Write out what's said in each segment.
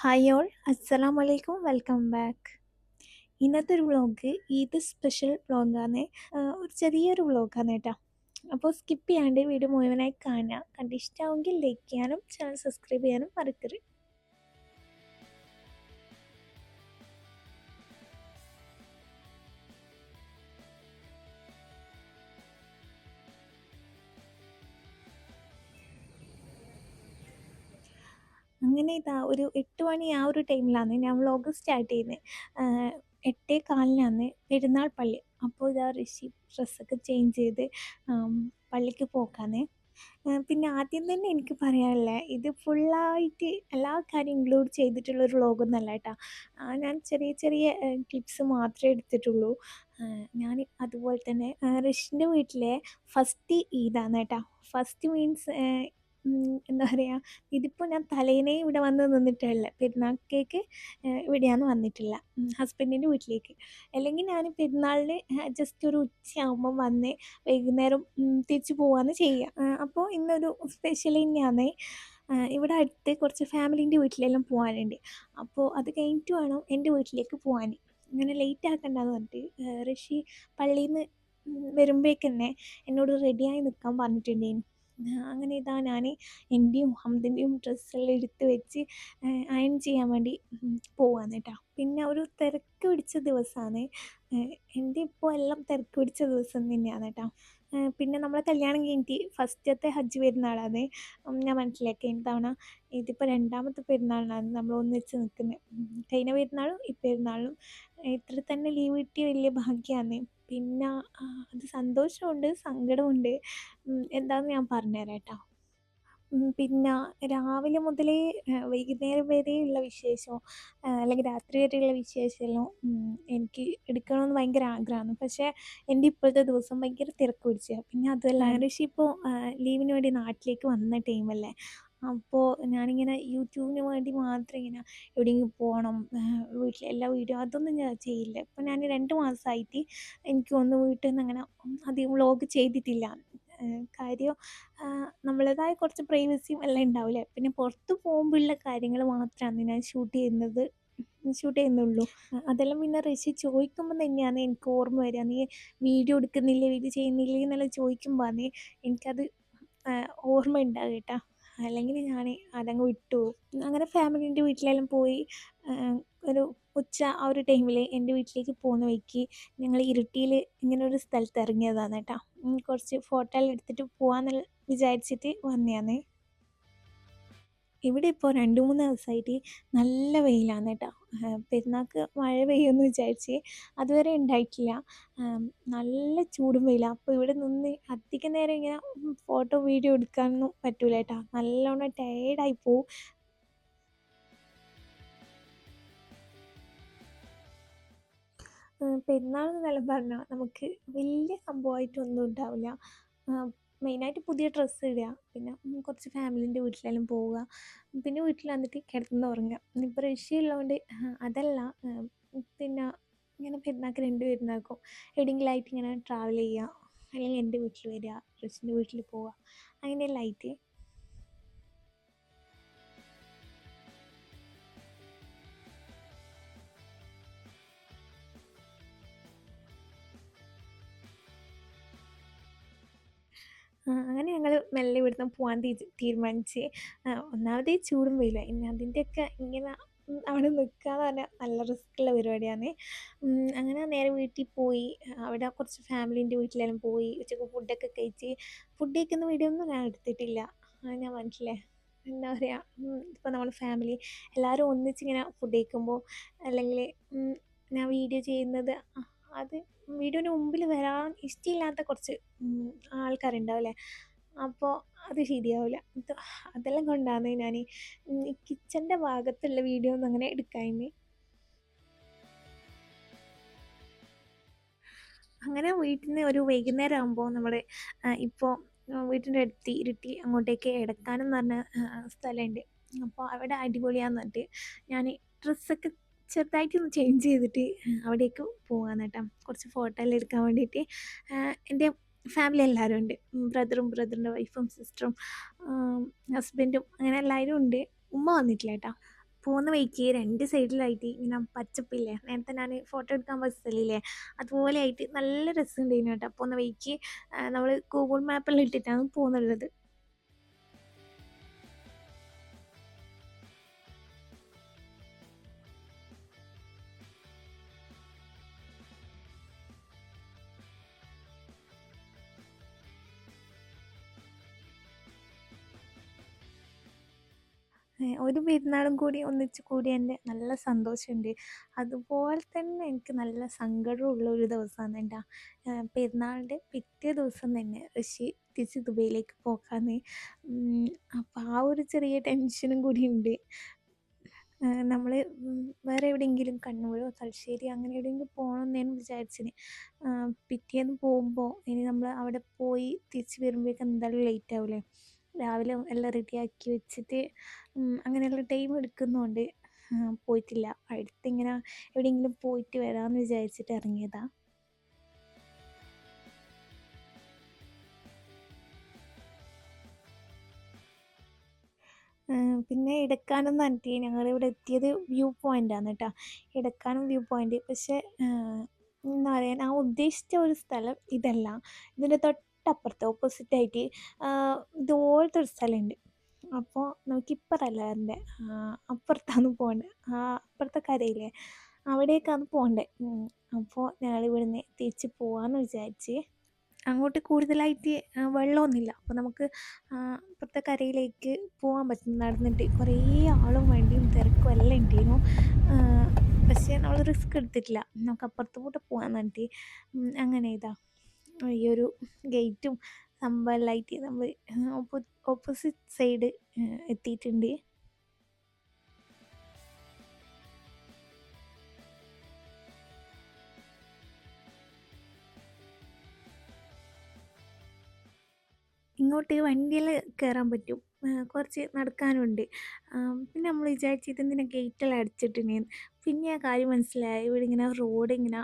Hi all അസ്സലാമു വലൈക്കും welcome back ഇന്നത്തെ ഒരു വ്ളോഗ് ഈദ് സ്പെഷ്യൽ വ്ളോഗാണ് ഒരു ചെറിയൊരു വ്ളോഗാണ് കേട്ടോ അപ്പോൾ സ്കിപ്പ് ചെയ്യാണ്ട് വീഡിയോ മുഴുവനായി കാണുക. കണ്ട് ഇഷ്ടമാവുമെങ്കിൽ ലൈക്ക് ചെയ്യാനും ചാനൽ സബ്സ്ക്രൈബ് ചെയ്യാനും മറക്കരുത്. അങ്ങനെ ഇതാ ഒരു എട്ട് മണി ആ ഒരു ടൈമിലാണ് ഞാൻ വ്ളോഗ് സ്റ്റാർട്ട് ചെയ്യുന്നത് എട്ടേ കാലിനാണ് പെരുന്നാൾ പള്ളി. അപ്പോൾ ഇതാ ഋഷി ഡ്രസ്സൊക്കെ ചേഞ്ച് ചെയ്ത് പള്ളിക്ക് പോക്കാണ് പിന്നെ ആദ്യം തന്നെ എനിക്ക് പറയാനില്ല ഇത് ഫുള്ളായിട്ട് എല്ലാ കാര്യം ഇൻക്ലൂഡ് ചെയ്തിട്ടുള്ളൊരു വ്ളോഗൊന്നല്ല കേട്ടോ. ഞാൻ ചെറിയ ചെറിയ ക്ലിപ്സ് മാത്രമേ എടുത്തിട്ടുള്ളൂ. ഞാൻ അതുപോലെ തന്നെ ഋഷിന്റെ വീട്ടിലെ ഫസ്റ്റ് ഈദാണ് കേട്ടോ. ഫസ്റ്റ് മീൻസ് എന്താ പറയുക ഇതിപ്പോൾ ഞാൻ തലേന്നേ ഇവിടെ വന്ന് നിന്നിട്ടുള്ളത് പെരുന്നാൾക്കേക്ക് ഇവിടെയാണ് വന്നിട്ടില്ല. ഹസ്ബൻഡിന്റെ വീട്ടിലേക്ക്. അല്ലെങ്കിൽ ഞാൻ പെരുന്നാളിന് ജസ്റ്റ് ഒരു ഉച്ചയാകുമ്പം വന്ന് വൈകുന്നേരം തിരിച്ചു പോവാന്ന് ചെയ്യുക അപ്പോൾ ഇന്നൊരു സ്പെഷ്യൽ തന്നെയാണ് ഇവിടെ അടുത്ത് കുറച്ച് ഫാമിലീന്റെ വീട്ടിലെല്ലാം പോകാനുണ്ട് അപ്പോൾ അത് കഴിഞ്ഞിട്ട് വേണം എന്റെ വീട്ടിലേക്ക് പോകാൻ ഇങ്ങനെ ലേറ്റ് ആക്കണ്ടെന്ന് പറഞ്ഞിട്ട് ഋഷി പള്ളിയിൽ നിന്ന് വരുമ്പോഴേക്ക് തന്നെ എന്നോട് റെഡിയായി നിൽക്കാൻ പറഞ്ഞിട്ടുണ്ടായിരുന്നു അങ്ങനെ ഇതാ ഞാൻ എന്റെയും ഹംദിന്റെയും ഡ്രസ്സെല്ലാം എടുത്ത് വെച്ച് അയൺ ചെയ്യാൻ വേണ്ടി പോവാണ് കേട്ടോ. പിന്നെ ഒരു തിരക്ക് പിടിച്ച ദിവസമാണ് എന്റെ ഇപ്പോൾ എല്ലാം തിരക്ക് പിടിച്ച ദിവസം തന്നെയാണ് കേട്ടോ. പിന്നെ നമ്മളെ കല്യാണം കഴിഞ്ഞിട്ട് ഫസ്റ്റത്തെ ഹജ്ജ് പെരുന്നാളാണ്. ഞാൻ മനസ്സിലാക്കി തവണ ഇതിപ്പോൾ രണ്ടാമത്തെ പെരുന്നാളിനാണ് നമ്മൾ ഒന്നിച്ച് നിൽക്കുന്നത് കഴിഞ്ഞ പെരുന്നാളും ഈ പെരുന്നാളും ഇത്ര തന്നെ ലീവ് കിട്ടിയ വലിയ ഭാഗ്യമാണ് പിന്നെ അത് സന്തോഷമുണ്ട് സങ്കടമുണ്ട്. എന്താണെന്ന് ഞാൻ പറഞ്ഞുതരാം കേട്ടോ പിന്നെ രാവിലെ മുതലേ വൈകുന്നേരം വരെയുള്ള വിശേഷം അല്ലെങ്കിൽ രാത്രി വരെയുള്ള വിശേഷമെല്ലാം എനിക്ക് എടുക്കണമെന്ന് ഭയങ്കര ആഗ്രഹമാണ്. പക്ഷേ എന്റെ ഇപ്പോഴത്തെ ദിവസം ഭയങ്കര തിരക്ക് പിടിച്ചതാണ് പിന്നെ അതുമല്ല ഋഷി ഇപ്പോൾ ലീവിന് വേണ്ടി നാട്ടിലേക്ക് വന്ന ടൈമല്ലേ. അപ്പോൾ ഞാനിങ്ങനെ യൂട്യൂബിന് വേണ്ടി മാത്രം ഇങ്ങനെ എവിടെയെങ്കിലും പോകണം വീട്ടിൽ എല്ലാ വീഡിയോ അതൊന്നും ഞാൻ ചെയ്യില്ല. ഇപ്പം ഞാൻ രണ്ട് മാസമായിട്ട് എനിക്ക് ഒന്ന് വീട്ടിൽ നിന്ന് അങ്ങനെ അധികം വ്ളോഗ് ചെയ്തിട്ടില്ല. കാര്യം നമ്മളേതായ കുറച്ച് പ്രൈവസിയും എല്ലാം ഉണ്ടാവില്ലേ? പിന്നെ പുറത്ത് പോകുമ്പോഴുള്ള കാര്യങ്ങൾ മാത്രമാണ് ഞാൻ ഷൂട്ട് ചെയ്യുന്നത് ഷൂട്ട് ചെയ്യുന്നുള്ളൂ. അതെല്ലാം പിന്നെ ഋഷി ചോദിക്കുമ്പോൾ തന്നെയാണ് എനിക്ക് ഓർമ്മ വരിക. നീ വീഡിയോ എടുക്കുന്നില്ലേ വീഡിയോ ചെയ്യുന്നില്ലേ എന്നെല്ലാം ചോദിക്കുമ്പോൾ എനിക്കത് ഓർമ്മ ഉണ്ടാകും കേട്ടോ. അല്ലെങ്കിൽ ഞാൻ അതങ്ങ് വിട്ടു. അങ്ങനെ ഫാമിലീന്റെ വീട്ടിലെല്ലാം പോയി ഒരു ഉച്ച ആ ഒരു ടൈമിൽ എന്റെ വീട്ടിലേക്ക് പോകുന്ന വഴിക്ക് ഞങ്ങൾ ഇരിട്ടിയിൽ ഇങ്ങനെ ഒരു സ്ഥലത്ത് ഇറങ്ങിയതാണ് കേട്ടോ. കുറച്ച് ഫോട്ടോ എല്ലാം എടുത്തിട്ട് പോകാമെന്നുള്ള വിചാരിച്ചിട്ട് വന്നതാണ്. ഇവിടെ ഇപ്പോൾ രണ്ട് മൂന്ന് ദിവസമായിട്ട് നല്ല വെയിലാണ് കേട്ടോ പെരുന്നാൾക്ക് മഴ പെയ്യുമെന്ന് വിചാരിച്ച് അതുവരെ ഉണ്ടായിട്ടില്ല. നല്ല ചൂടും വെയിലാണ് അപ്പോൾ ഇവിടെ നിന്ന് അധിക നേരം ഇങ്ങനെ ഫോട്ടോ വീഡിയോ എടുക്കാനൊന്നും പറ്റൂല കേട്ടോ നല്ലോണം ടയേർഡായി പോവും. പെരുന്നാൾ എന്നെല്ലാം പറഞ്ഞാൽ നമുക്ക് വലിയ സംഭവമായിട്ടൊന്നും ഉണ്ടാവില്ല. മെയിനായിട്ട് പുതിയ ഡ്രസ്സ് ഇടുക. പിന്നെ കുറച്ച് ഫാമിലീന്റെ വീട്ടിലെല്ലാം പോവുക. പിന്നെ വീട്ടിൽ വന്നിട്ട് കിടന്നുറങ്ങുക ഇപ്പോൾ റഷ്യ ഉള്ളതുകൊണ്ട് അതല്ല പിന്നെ ഇങ്ങനെ പെരുന്നാൾക്ക് രണ്ട് പെരുന്നാൾക്കും എവിടെയെങ്കിലുമായിട്ട് ഇങ്ങനെ ട്രാവൽ ചെയ്യുക. അല്ലെങ്കിൽ എന്റെ വീട്ടിൽ വരിക റഷ്യന്റെ വീട്ടിൽ പോവുക. അങ്ങനെയെല്ലാം അങ്ങനെ ഞങ്ങൾ മെല്ലെ ഇവിടുന്ന് പോകാൻ തീരുമാനിച്ച് ഒന്നാമത് ഒന്നാമതേ ചൂടും വെയിലും. ഇനി അതിന്റെയൊക്കെ ഇങ്ങനെ അവിടെ അവിടെ നിൽക്കാന്ന് പറഞ്ഞാൽ നല്ല റിസ്ക്കുള്ള പരിപാടിയാണ്. അങ്ങനെ നേരെ വീട്ടിൽ പോയി അവിടെ കുറച്ച് ഫാമിലീന്റെ വീട്ടിലെല്ലാം പോയി ഉച്ചയ്ക്ക് ഫുഡൊക്കെ കഴിച്ച് ഫുഡ് കഴിക്കുന്ന വീഡിയോ ഒന്നും ഞാൻ എടുത്തിട്ടില്ല. ഞാൻ മനസ്സിലേ എന്താ പറയുക ഇപ്പോൾ നമ്മൾ ഫാമിലി എല്ലാവരും ഒന്നിച്ചിങ്ങനെ ഫുഡ് കഴിക്കുമ്പോൾ അല്ലെങ്കിൽ ഞാൻ വീഡിയോ ചെയ്യുന്നത് അത് വീഡിയോന്റെ മുമ്പിൽ വരാൻ ഇഷ്ടമില്ലാത്ത കുറച്ച് ആൾക്കാരുണ്ടാവില്ലേ? അപ്പോൾ അത് ശരിയാവില്ല അതെല്ലാം കൊണ്ടാണ് ഞാൻ ഈ കിച്ചന്റെ ഭാഗത്തുള്ള വീഡിയോ ഒന്നും അങ്ങനെ എടുക്കാഞ്ഞത് അങ്ങനെ വീട്ടിൽ നിന്ന് ഒരു വൈകുന്നേരം ആകുമ്പോൾ നമ്മൾ ഇപ്പോൾ വീട്ടിന്റെ അടുത്ത് ഇരുട്ടി അങ്ങോട്ടേക്ക് എടക്കാനം എന്ന് പറഞ്ഞ സ്ഥലമുണ്ട് അപ്പോൾ അവിടെ അടിപൊളിയാന്ന് പറഞ്ഞിട്ട് ഞാൻ ഡ്രസ്സൊക്കെ ചെറുതായിട്ടൊന്ന് ചേഞ്ച് ചെയ്തിട്ട് അവിടേക്ക് പോകാൻ കേട്ടോ. കുറച്ച് ഫോട്ടോ എല്ലാം എടുക്കാൻ വേണ്ടിയിട്ട് എന്റെ ഫാമിലി എല്ലാവരും ഉണ്ട്. ബ്രദറും ബ്രദറിന്റെ വൈഫും സിസ്റ്ററും ഹസ്ബൻഡും അങ്ങനെ എല്ലാവരും ഉണ്ട്. ഉമ്മ വന്നിട്ടില്ല കേട്ടോ. പോകുന്ന വഴിക്ക് രണ്ട് സൈഡിലായിട്ട് ഇങ്ങനെ പച്ചപ്പില്ലേ നേരത്തെ ഞാൻ ഫോട്ടോ എടുക്കാൻ പോയ സ്ഥലമില്ലേ അതുപോലെ ആയിട്ട് നല്ല രസമുണ്ടായിരുന്നു കേട്ടോ. പോകുന്ന വഴിക്ക് നമ്മൾ ഗൂഗിൾ മാപ്പെല്ലാം ഇട്ടിട്ടാണ് പോകുന്നുള്ളത്. ഒരു പെരുന്നാളും കൂടി ഒന്നിച്ചു കൂടി എന്റെ നല്ല സന്തോഷമുണ്ട്. അതുപോലെ തന്നെ എനിക്ക് നല്ല സങ്കടമുള്ള ഒരു ദിവസമാണ് എന്റെ പെരുന്നാളിന്റെ പിറ്റേ ദിവസം തന്നെ ഋഷി തിരിച്ച് ദുബൈയിലേക്ക് പോക്കാന്ന് അപ്പോൾ ആ ഒരു ചെറിയ ടെൻഷനും കൂടി ഉണ്ട്. നമ്മൾ വേറെ എവിടെയെങ്കിലും കണ്ണൂരോ തലശ്ശേരി അങ്ങനെ എവിടെയെങ്കിലും പോകണമെന്ന് ഞാൻ വിചാരിച്ചിന്. പിറ്റേന്ന് പോകുമ്പോൾ ഇനി നമ്മൾ അവിടെ പോയി തിരിച്ച് വരുമ്പോഴേക്കും എന്തായാലും ലേറ്റ് ആവില്ലേ രാവിലെ എല്ലാം റെഡിയാക്കി വെച്ചിട്ട് അങ്ങനെയുള്ള ടൈം എടുക്കുന്നതുകൊണ്ട് പോയിട്ടില്ല. അടുത്തിങ്ങനെ എവിടെയെങ്കിലും പോയിട്ട് വരാമെന്ന് വിചാരിച്ചിട്ട് ഇറങ്ങിയതാ. പിന്നെ ഇടക്കാനം എന്ന് പറഞ്ഞിട്ട് ഞങ്ങളിവിടെ എത്തിയത് വ്യൂ പോയിന്റാണ് കേട്ടോ ഇടക്കാനം വ്യൂ പോയിന്റ് പക്ഷേ എന്താ പറയുക ഞാൻ ഉദ്ദേശിച്ച ഒരു സ്ഥലം ഇതല്ല. ഇതിന്റെ തൊട്ടപ്പുറത്ത് ഓപ്പോസിറ്റായിട്ട് ഇതുപോലത്തെ ഒരു സ്ഥലമുണ്ട്. അപ്പോൾ നമുക്ക് ഇപ്പുറമല്ല വരണ്ടേ അപ്പുറത്താണ് പോകേണ്ടത് ആ അപ്പുറത്തെ കരയില്ലേ? അവിടേക്കാണ് പോകേണ്ടത് അപ്പോൾ ഞങ്ങൾ ഇവിടുന്ന് തിരിച്ച് പോകാമെന്ന് വിചാരിച്ച് അങ്ങോട്ട് കൂടുതലായിട്ട് വെള്ളമൊന്നുമില്ല. അപ്പോൾ നമുക്ക് അപ്പുറത്തെ കരയിലേക്ക് പോകാൻ പറ്റും. നടന്നിട്ട് കുറേ ആളും വണ്ടിയും തിരക്കും എല്ലാം ഉണ്ടായിരുന്നു. പക്ഷേ നമ്മൾ റിസ്ക് എടുത്തിട്ടില്ല. നമുക്ക് അപ്പുറത്തോട്ട് കൂടെ പോകാൻ വേണ്ടി അങ്ങനെ ഇതാ. ഈ ഒരു ഗേറ്റും ലൈറ്റ് നമ്മൾ ഓപ്പോസിറ്റ് സൈഡ് എത്തിയിട്ടുണ്ട്. ഇങ്ങോട്ട് വണ്ടിയിൽ കയറാൻ പറ്റും. കുറച്ച് നടക്കാനുണ്ട്. പിന്നെ നമ്മൾ വിചാരിച്ചു ഇതെന്തിനാ ഗേറ്റെല്ലാം അടിച്ചിട്ടുണ്ടെന്ന് പിന്നെ ആ കാര്യം മനസ്സിലായി. ഇവിടെ ഇങ്ങനെ റോഡ് ഇങ്ങനെ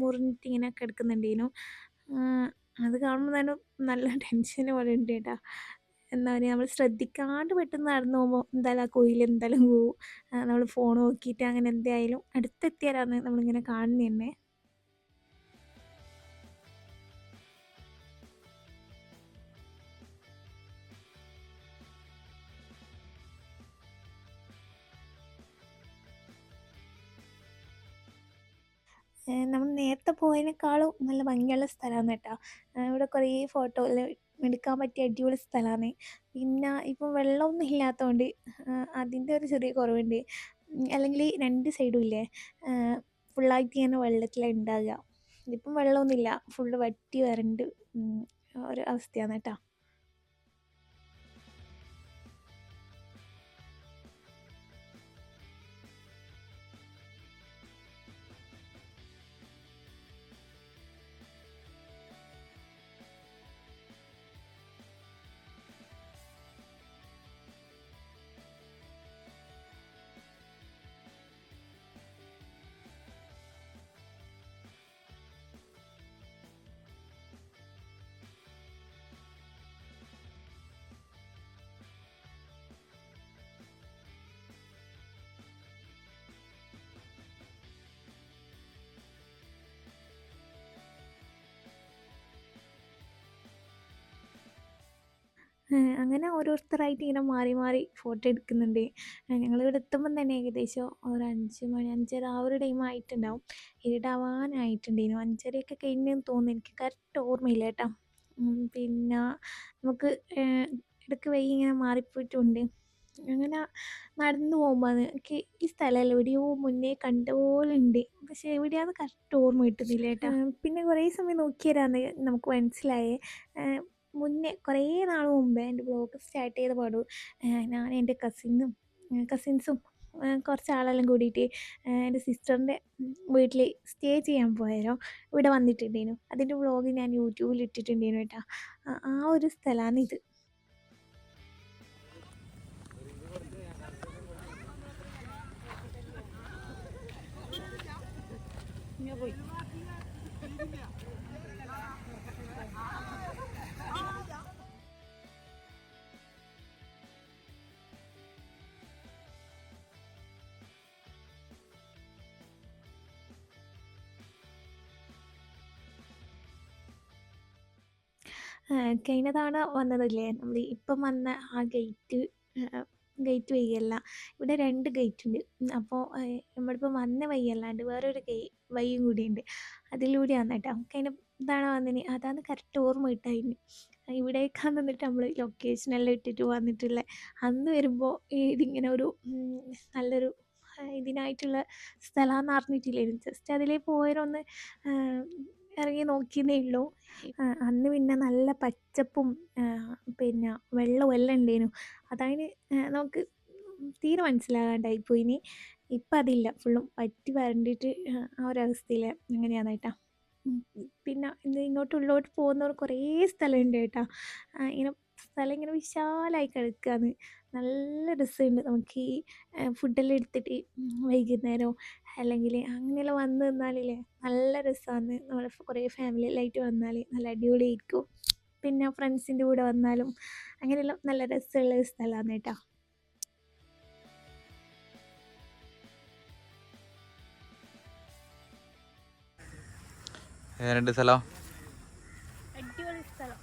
മുറിഞ്ഞിട്ട് ഇങ്ങനെ കിടക്കുന്നുണ്ടേനു. അത് കാണുമ്പോൾ തന്നെ നല്ല ടെൻഷൻ പോലെ ഉണ്ട് കേട്ടോ. എന്താ പറയുക നമ്മൾ ശ്രദ്ധിക്കാണ്ട് പെട്ടെന്ന് നടന്നു പോകുമ്പോൾ എന്തായാലും ആ കുയിൽ എന്തായാലും പോവും. നമ്മൾ ഫോൺ നോക്കിയിട്ട് അങ്ങനെ എന്തായാലും അടുത്തെത്തിയാലാണ് നമ്മളിങ്ങനെ കാണുന്നത് തന്നെ. നമ്മൾ നേരത്തെ പോയതിനേക്കാളും നല്ല ഭംഗിയുള്ള സ്ഥലമാണ് കേട്ടോ. ഇവിടെ കുറേ ഫോട്ടോ എടുക്കാൻ പറ്റിയ അടിപൊളി സ്ഥലമാണ്. പിന്നെ ഇപ്പം വെള്ളമൊന്നും ഇല്ലാത്തതുകൊണ്ട് അതിന്റെ ഒരു ചെറിയ കുറവുണ്ട്. അല്ലെങ്കിൽ രണ്ട് സൈഡും ഇല്ലേ? ഫുള്ളായിട്ട് ഇങ്ങനെ വെള്ളത്തിലാണ് ഉണ്ടാകുക ഇതിപ്പം വെള്ളമൊന്നുമില്ല. ഫുള്ള് വറ്റി വരണ്ട് ഒരു അവസ്ഥയാണ് കേട്ടോ. അങ്ങനെ ഓരോരുത്തരായിട്ട് ഇങ്ങനെ മാറി മാറി ഫോട്ടോ എടുക്കുന്നുണ്ട്. ഞങ്ങളിവിടെ എത്തുമ്പം തന്നെ ഏകദേശം ഒരു അഞ്ച് മണി അഞ്ചര ആ ഒരു ടൈം ആയിട്ടുണ്ടാവും. ഇരുടാവാനായിട്ടുണ്ടേനു. അഞ്ചരയൊക്കെ കഴിഞ്ഞെന്ന് തോന്നുന്നു. എനിക്ക് കറക്റ്റ് ഓർമ്മയില്ല കേട്ടോ. പിന്നെ നമുക്ക് ഇടയ്ക്ക് വൈകി ഇങ്ങനെ മാറിപ്പോയിട്ടുണ്ട്. അങ്ങനെ നടന്നു പോകുമ്പോൾ എനിക്ക് ഈ സ്ഥലമല്ല എവിടെയോ മുന്നേ കണ്ട പോലെ ഉണ്ട്. പക്ഷേ എവിടെയാണെന്ന് കറക്റ്റ് ഓർമ്മ കിട്ടുന്നില്ല കേട്ടോ. പിന്നെ കുറേ സമയം നോക്കിയതാണ് നമുക്ക് മനസ്സിലായേ. മുന്നേ കുറേ നാൾ മുമ്പേ എന്റെ ബ്ലോഗ് സ്റ്റാർട്ട് ചെയ്ത പാടു ഞാൻ എന്റെ കസിനും കസിൻസും കുറച്ച് ആളെല്ലാം കൂടിയിട്ട് എന്റെ സിസ്റ്ററിന്റെ വീട്ടിൽ സ്റ്റേ ചെയ്യാൻ പോയാലോ ഇവിടെ വന്നിട്ടുണ്ടേനു. അതിന്റെ വ്ളോഗ് ഞാൻ യൂട്യൂബിൽ ഇട്ടിട്ടുണ്ടേനു കേട്ടോ. ആ ഒരു സ്ഥലമാണിത് പോയി. കഴിഞ്ഞ തവണ വന്നതില്ലേ? നമ്മൾ ഇപ്പം വന്ന ആ ഗേറ്റ് ഗേറ്റ് വഴിയല്ല. ഇവിടെ രണ്ട് ഗേറ്റ് ഉണ്ട്. അപ്പോൾ നമ്മളിപ്പോൾ വന്ന വഴിയല്ലാണ്ട് വേറൊരു ഗേ വഴിയും കൂടിയുണ്ട്. അതിലൂടെയാണ് കേട്ടോ. കഴിഞ്ഞ ഇതാണ് വന്നിന്. അതാണ് കറക്റ്റ് ഓർമ്മ കിട്ടായിരുന്നു ഇവിടേക്കാണ് വന്നിട്ട് നമ്മൾ ലൊക്കേഷനെല്ലാം ഇട്ടിട്ട് വന്നിട്ടുള്ളത് അന്ന് വരുമ്പോൾ ഇതിങ്ങനെ ഒരു നല്ലൊരു ഇതിനായിട്ടുള്ള സ്ഥലമാണെന്ന് അറിഞ്ഞിട്ടില്ലായിരുന്നു ജസ്റ്റ് അതിലേ പോയവരൊന്ന് ഇറങ്ങി നോക്കിയെന്നേ ഉള്ളൂ. അന്ന് പിന്നെ നല്ല പച്ചപ്പും പിന്നെ വെള്ളവും എല്ലാം ഉണ്ടേനു അതായത് നമുക്ക് തീരെ മനസ്സിലാകാണ്ടായി പോയിനി ഇപ്പം അതില്ല. ഫുള്ളും പറ്റി വരണ്ടിട്ട് ആ ഒരവസ്ഥയിൽ അങ്ങനെയാണേട്ടാ പിന്നെ ഇങ്ങോട്ടുള്ളോട്ട് ഇങ്ങോട്ട് ഉള്ളോട്ട് പോകുന്നവർ കുറേ സ്ഥലമുണ്ട് കേട്ടോ. ഇങ്ങനെ സ്ഥലം ഇങ്ങനെ വിശാലമായി കിടക്കുകയാണ് നല്ല രസമുണ്ട്. നമുക്ക് ഈ ഫുഡെല്ലാം എടുത്തിട്ട് വൈകുന്നേരം അല്ലെങ്കിൽ അങ്ങനെ വന്ന് നിന്നാലില്ലേ നല്ല രസമാണ്. നമ്മൾ കുറേ ഫാമിലി എല്ലായിട്ട് വന്നാൽ നല്ല അടിപൊളിയായിരിക്കും. പിന്നെ ഫ്രണ്ട്സിന്റെ കൂടെ വന്നാലും അങ്ങനെയെല്ലാം നല്ല രസമുള്ള ഒരു സ്ഥലമാണ് കേട്ടോ. എങ്ങനെയുണ്ട് സ്ഥലം? അടിപൊളി സ്ഥലം.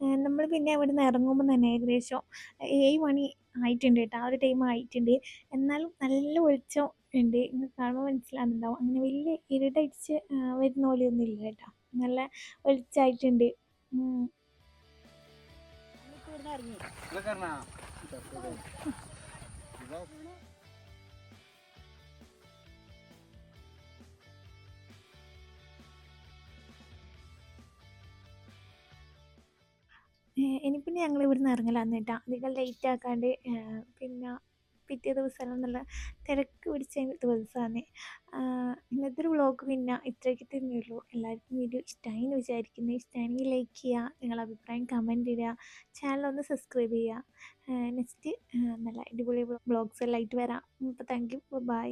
നമ്മൾ പിന്നെ അവിടെ നിന്ന് ഇറങ്ങുമ്പോൾ തന്നെ ഏകദേശം ഏഴ് മണി ആയിട്ടുണ്ട് കേട്ടോ. ആ ഒരു ടൈം ആയിട്ടുണ്ട്. എന്നാലും നല്ല വെളിച്ചം ഉണ്ട്. ഇന്ന് കാണുമ്പോൾ മനസ്സിലാകുന്നുണ്ടാവും അങ്ങനെ വലിയ ഇരുട്ടടിച്ച് വരുന്ന പോലെയൊന്നും ഇല്ല കേട്ടോ. നല്ല വെളിച്ചമായിട്ടുണ്ട് ഇനി പിന്നെ ഞങ്ങൾ ഇവിടുന്ന് ഇറങ്ങലാന്ന് കേട്ടോ. നിങ്ങൾ ലേറ്റ് ആക്കാണ്ട് പിന്നെ പിറ്റേ ദിവസം നല്ല തിരക്ക് പിടിച്ച ദിവസമാണ് ഇന്നത്തെ ഒരു വ്ളോഗ് പിന്നെ ഇത്രയൊക്കെ തന്നെയുള്ളൂ എല്ലാവർക്കും വീഡിയോ ഇഷ്ടമായി എന്ന് വിചാരിക്കുന്നു. ഇഷ്ടമാണെങ്കിൽ ലൈക്ക് ചെയ്യുക നിങ്ങളുടെ അഭിപ്രായം കമന്റ് ഇടുക ചാനൽ ഒന്ന് സബ്സ്ക്രൈബ് ചെയ്യുക നെക്സ്റ്റ് നല്ല അടിപൊളി ബ്ലോഗ്സ് എല്ലാം ആയിട്ട് വരാം. അപ്പോൾ താങ്ക് യു ബൈ